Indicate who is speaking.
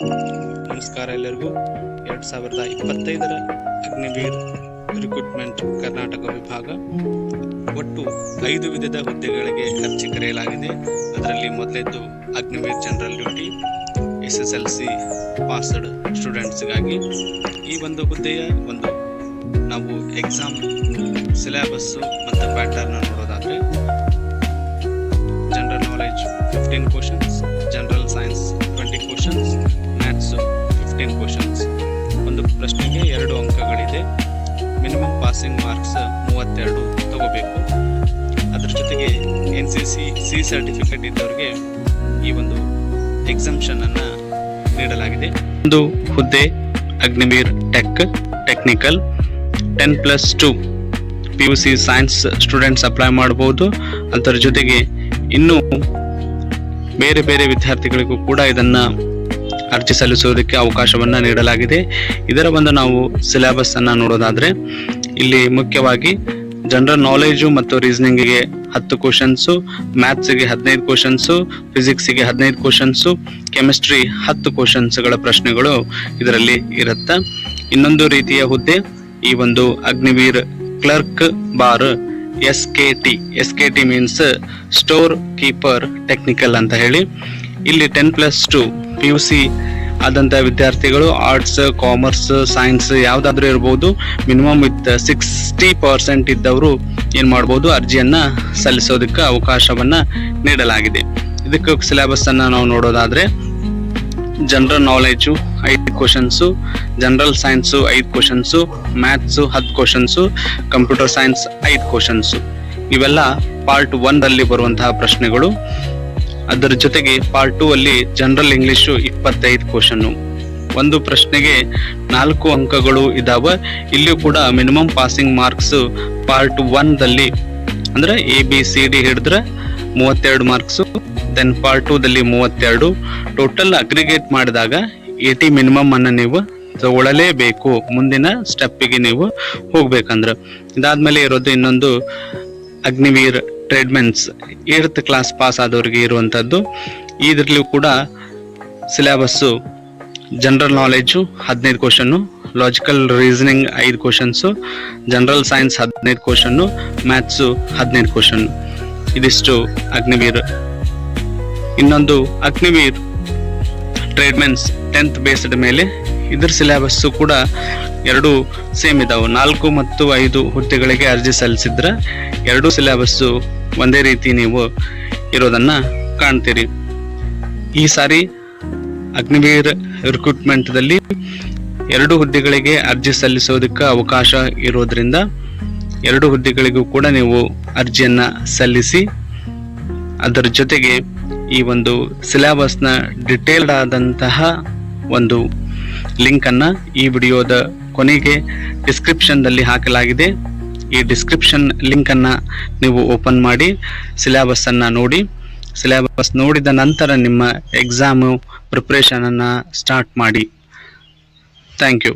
Speaker 1: ನಮಸ್ಕಾರ ಎಲ್ಲರಿಗೂ. ಎರಡ್ ಸಾವಿರದ ಇಪ್ಪತ್ತೈದರ ಅಗ್ನಿವೀರ್ ರಿಕ್ರೂಟ್ಮೆಂಟ್ ಕರ್ನಾಟಕ ವಿಭಾಗ ಒಟ್ಟು ಐದು ವಿಧದ ಹುದ್ದೆಗಳಿಗೆ ಅರ್ಜಿ ಕರೆಯಲಾಗಿದೆ. ಅದರಲ್ಲಿ ಮೊದಲೇದ್ದು Agniveer general duty S S L C passed ಸ್ಟೂಡೆಂಟ್ಸ್ಗಾಗಿ ಈ ಒಂದು ಹುದ್ದೆಯ ಒಂದು ನಾವು ಎಕ್ಸಾಮ್ ಸಿಲೆಬಸ್ಸು ಮತ್ತು ಪ್ಯಾಟರ್ನ ನೋಡೋದಾದರೆ general knowledge fifteen questions passing marks ಮೂವತ್ತೆರಡು ತಗೋಬೇಕು. ಅದ್ರ ಜೊತೆಗೆ N C C C certificate ಇದ್ದವರಿಗೆ ಈ ಒಂದು ಎಕ್ಸಂಪ್ಷನ್ ಅನ್ನ ನೀಡಲಾಗಿದೆ. ಒಂದು ಹುದ್ದೆ, Agniveer tech technical ten plus two P U C science students apply ಮಾಡಬಹುದು. ಅದರ ಜೊತೆಗೆ ಇನ್ನೂ ಬೇರೆ ಬೇರೆ ವಿದ್ಯಾರ್ಥಿಗಳಿಗೂ ಕೂಡ ಇದನ್ನ ಅರ್ಜಿ ಸಲ್ಲಿಸುವುದಕ್ಕೆ ಅವಕಾಶವನ್ನ ನೀಡಲಾಗಿದೆ. ಇದರ ಒಂದು ನಾವು ಸಿಲೆಬಸ್ ಅನ್ನು ನೋಡೋದಾದ್ರೆ ಇಲ್ಲಿ ಮುಖ್ಯವಾಗಿ ಜನರಲ್ ನಾಲೆಜು ಮತ್ತು ರೀಸನಿಂಗಿಗೆ ಹತ್ತು ಕ್ವಶನ್ಸು ಮ್ಯಾಥ್ಸ್ಗೆ ಹದಿನೈದು ಕ್ವಶನ್ಸು ಫಿಸಿಕ್ಸ್ಗೆ ಹದಿನೈದು ಕ್ವಶನ್ಸು ಕೆಮಿಸ್ಟ್ರಿ ಹತ್ತು ಕ್ವಶನ್ಸ್ಗಳ ಪ್ರಶ್ನೆಗಳು ಇದರಲ್ಲಿ ಇರುತ್ತೆ. ಇನ್ನೊಂದು ರೀತಿಯ ಹುದ್ದೆ, ಈ ಒಂದು Agniveer clerk bar S K T S K T means store keeper technical ಅಂತ ಹೇಳಿ. ಇಲ್ಲಿ ten plus two P U C ಆದಂಥ ವಿದ್ಯಾರ್ಥಿಗಳು ಆರ್ಟ್ಸ್ ಕಾಮರ್ಸ್ ಸೈನ್ಸ್ ಯಾವುದಾದ್ರೂ ಇರ್ಬೋದು ಮಿನಿಮಮ್ ವಿತ್ ಸಿಕ್ಸ್ಟಿ ಪರ್ಸೆಂಟ್ ಇದ್ದವರು ಏನು ಮಾಡ್ಬೋದು, ಅರ್ಜಿಯನ್ನ ಸಲ್ಲಿಸೋದಕ್ಕೆ ಅವಕಾಶವನ್ನ ನೀಡಲಾಗಿದೆ. ಇದಕ್ಕೆ ಸಿಲೆಬಸ್ ಅನ್ನ ನಾವು ನೋಡೋದಾದ್ರೆ ಜನರಲ್ ನಾಲೆಜು ಐದು ಕ್ವಶನ್ಸು ಜನರಲ್ ಸೈನ್ಸು ಐದು ಕ್ವಶನ್ಸು ಮ್ಯಾಥ್ಸು ಹತ್ತು ಕ್ವಶನ್ಸು ಕಂಪ್ಯೂಟರ್ ಸೈನ್ಸ್ ಐದು ಕ್ವಶನ್ಸು ಇವೆಲ್ಲ ಪಾರ್ಟ್ ಒನ್ನಲ್ಲಿ ಬರುವಂತಹ ಪ್ರಶ್ನೆಗಳು. ಅದರ ಜೊತೆಗೆ ಪಾರ್ಟ್ ಟೂ ಅಲ್ಲಿ ಜನರಲ್ ಇಂಗ್ಲಿಷು ಇಪ್ಪತ್ತೈದು ಕ್ವಶನ್ನು ಒಂದು ಪ್ರಶ್ನೆಗೆ ನಾಲ್ಕು ಅಂಕಗಳು ಇದಾವೆ. ಇಲ್ಲಿಯೂ ಕೂಡ ಮಿನಿಮಮ್ ಪಾಸಿಂಗ್ ಮಾರ್ಕ್ಸ್ ಪಾರ್ಟ್ ಒನ್ದಲ್ಲಿ ಅಂದ್ರೆ ಎ ಬಿ ಸಿ ಡಿ ಹಿಡಿದ್ರೆ ಮೂವತ್ತೆರಡು ಮಾರ್ಕ್ಸು ದೆನ್ ಪಾರ್ಟ್ ಟೂದಲ್ಲಿ ಮೂವತ್ತೆರಡು. ಟೋಟಲ್ ಅಗ್ರಿಗೇಟ್ ಮಾಡಿದಾಗ ಏಟಿ ಮಿನಿಮಮ್ ಅನ್ನ ನೀವು ತಗೊಳ್ಳಲೇಬೇಕು. ಮುಂದಿನ ಸ್ಟೆಪ್ಪಿಗೆ ನೀವು ಹೋಗ್ಬೇಕಂದ್ರೆ. ಇದಾದ್ಮೇಲೆ ಇರೋದು ಇನ್ನೊಂದು Agniveer tradesmens eighth class pass ಆದವರಿಗೆ ಇರುವಂಥದ್ದು ಇದರಲ್ಲೂ ಕೂಡ ಸಿಲೆಬಸ್ಸು ಜನರಲ್ ನಾಲೆಜು ಹದಿನೈದು ಕ್ವಶನ್ನು ಲಾಜಿಕಲ್ ರೀಸನಿಂಗ್ ಐದು ಕ್ವಶನ್ಸು ಜನರಲ್ ಸೈನ್ಸ್ ಹದಿನೈದು ಕ್ವಶನ್ನು ಮ್ಯಾಥ್ಸು ಹದಿನೈದು ಕ್ವಶನ್ ಇದಿಷ್ಟು ಅಗ್ನಿವೀರ್. ಇನ್ನೊಂದು ಅಗ್ನಿವೀರ್ ಟ್ರೇಡ್ಮೆನ್ಸ್ ಟೆಂತ್ ಬೇಸ್ಡ್ ಮೇಲೆ ಇದ್ರ ಸಿಲೆಬಸ್ಸು ಕೂಡ ಎರಡು ಸೇಮ್ ಇದಾವೆ. ನಾಲ್ಕು ಮತ್ತು ಐದು ಹುದ್ದೆಗಳಿಗೆ ಅರ್ಜಿ ಸಲ್ಲಿಸಿದ್ರೆ ಎರಡು ಸಿಲೆಬಸ್ಸು ಒಂದೇ ರೀತಿ ನೀವು ಇರೋದನ್ನ ಕಾಣ್ತೀರಿ. ಈ ಸಾರಿ ಅಗ್ನಿವೀರ್ ರಿಕ್ರೂಟ್ಮೆಂಟ್ದಲ್ಲಿ ಎರಡು ಹುದ್ದೆಗಳಿಗೆ ಅರ್ಜಿ ಸಲ್ಲಿಸೋದಕ್ಕೆ ಅವಕಾಶ ಇರೋದ್ರಿಂದ ಎರಡು ಹುದ್ದೆಗಳಿಗೂ ಕೂಡ ನೀವು ಅರ್ಜಿಯನ್ನ ಸಲ್ಲಿಸಿ ಅದರ ಜೊತೆಗೆ ಈ ಒಂದು ಸಿಲೆಬಸ್ನ ಡಿಟೇಲ್ಡ್ ಆದಂತಹ ಒಂದು ಲಿಂಕ್ ಅನ್ನ ಈ ವಿಡಿಯೋದ ಕೊನೆಗೆ ಡಿಸ್ಕ್ರಿಪ್ಷನ್ದಲ್ಲಿ ಹಾಕಲಾಗಿದೆ. ಈ ಡಿಸ್ಕ್ರಿಪ್ಷನ್ ಲಿಂಕನ್ನು ನೀವು ಓಪನ್ ಮಾಡಿ ಸಿಲೆಬಸ್ ಅನ್ನ ನೋಡಿ. ಸಿಲೆಬಸ್ ನೋಡಿದ ನಂತರ ನಿಮ್ಮ ಎಕ್ಸಾಮು ಪ್ರಿಪ್ರೇಷನನ್ನು ಸ್ಟಾರ್ಟ್ ಮಾಡಿ. Thank you